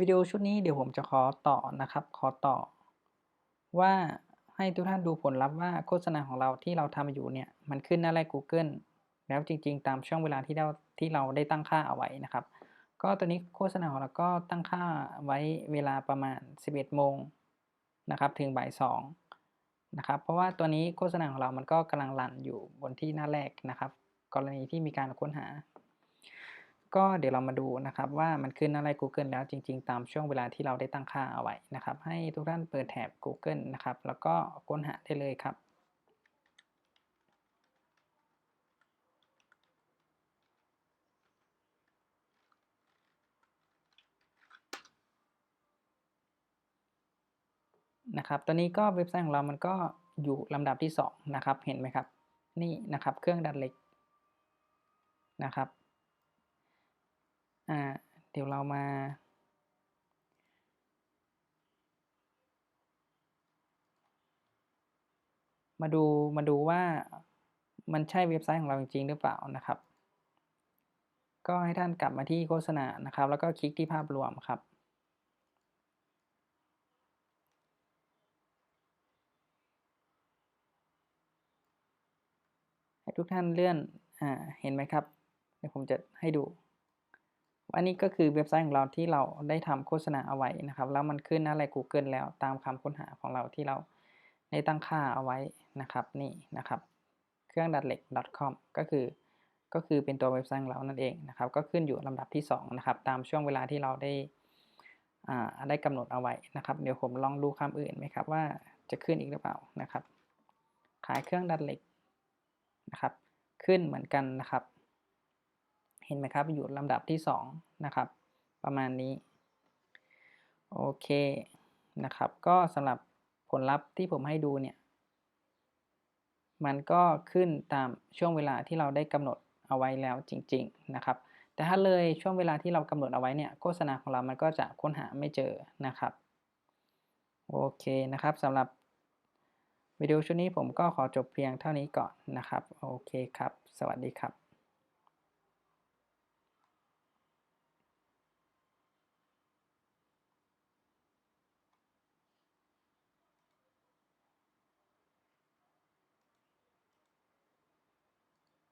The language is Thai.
วิดีโอชุดนี้เดี๋ยวผมจะขอต่อนะครับ ขอต่อ ว่าให้ทุกท่านดูผลลัพธ์ว่าโฆษณาของเราที่เราทำอยู่เนี่ยมันขึ้นหน้าแรก Google แล้วจริง ๆ ตามช่วงเวลาที่เราที่เราได้ตั้งค่าเอาไว้นะครับ ก็ตัวนี้โฆษณาของเราก็ตั้งค่าไว้เวลาประมาณ 11 โมงนะครับถึงบ่าย2นะครับ เพราะว่าตัวนี้โฆษณาของเรามันก็กำลังรันอยู่บนที่หน้าแรกนะครับ กรณีที่มีการค้นหา ก็เดี๋ยวเรามาดูนะครับว่ามันขึ้นหน้าแรก Google แล้วจริง ๆ ตามช่วงเวลาที่เราได้ตั้งค่าเอาไว้นะครับ ให้ทุกท่านเปิดแถบ Google นะครับ แล้วก็ค้นหาได้เลยครับ นะครับตัวนี้ก็เว็บไซต์ของเรามันก็อยู่ลำดับที่ 2 นะครับ เห็นไหมครับ นี่นะครับ เครื่องดัดเหล็กนะครับ อ่าเดี๋ยวเรามามาดูมาดูว่ามันใช่เว็บไซต์ของเราจริงๆหรือเปล่านะครับ ก็ให้ท่านกลับมาที่โฆษณานะครับ แล้วก็คลิกที่ภาพรวมครับ ให้ทุกท่านเลื่อนอ่าเห็นไหมครับ เดี๋ยวผมจะให้ดู อันนี้ก็คือเว็บไซต์ของเราที่เราได้ทำโฆษณาเอาไว้นะครับ แล้วมันขึ้นหน้าแรก Google แล้วตามคำค้นหาของเราที่เราได้ตั้งค่าเอาไว้นะครับ นี่นะครับ เครื่องดัดเหล็ก .com ก็คือ ก็คือเป็นตัวเว็บไซต์ของเรานั่นเองนะครับ ก็ขึ้นอยู่ลำดับที่ 2 นะครับ ตามช่วงเวลาที่เราได้อ่าได้กำหนดเอาไว้นะครับ เดี๋ยวผมลองดูคำอื่นไหมครับว่าจะขึ้นอีกหรือเปล่านะครับ ขายเครื่องดัดเหล็กนะครับ ขึ้นเหมือนกันนะครับ เห็นไหมครับ อยู่ลำดับที่2นะครับ ประมาณนี้ โอเคนะครับ ก็สำหรับผลลัพธ์ที่ผมให้ดูเนี่ย มันก็ขึ้นตามช่วงเวลาที่เราได้กำหนดเอาไว้แล้วจริง ๆ นะครับ แต่ถ้าเลยช่วงเวลาที่เรากำหนดเอาไว้เนี่ย โฆษณาของเรามันก็จะค้นหาไม่เจอนะครับ โอเคนะครับสำหรับวิดีโอชุดนี้ผมก็ขอจบเพียงเท่านี้ก่อนนะครับ โอเคครับ สวัสดีครับ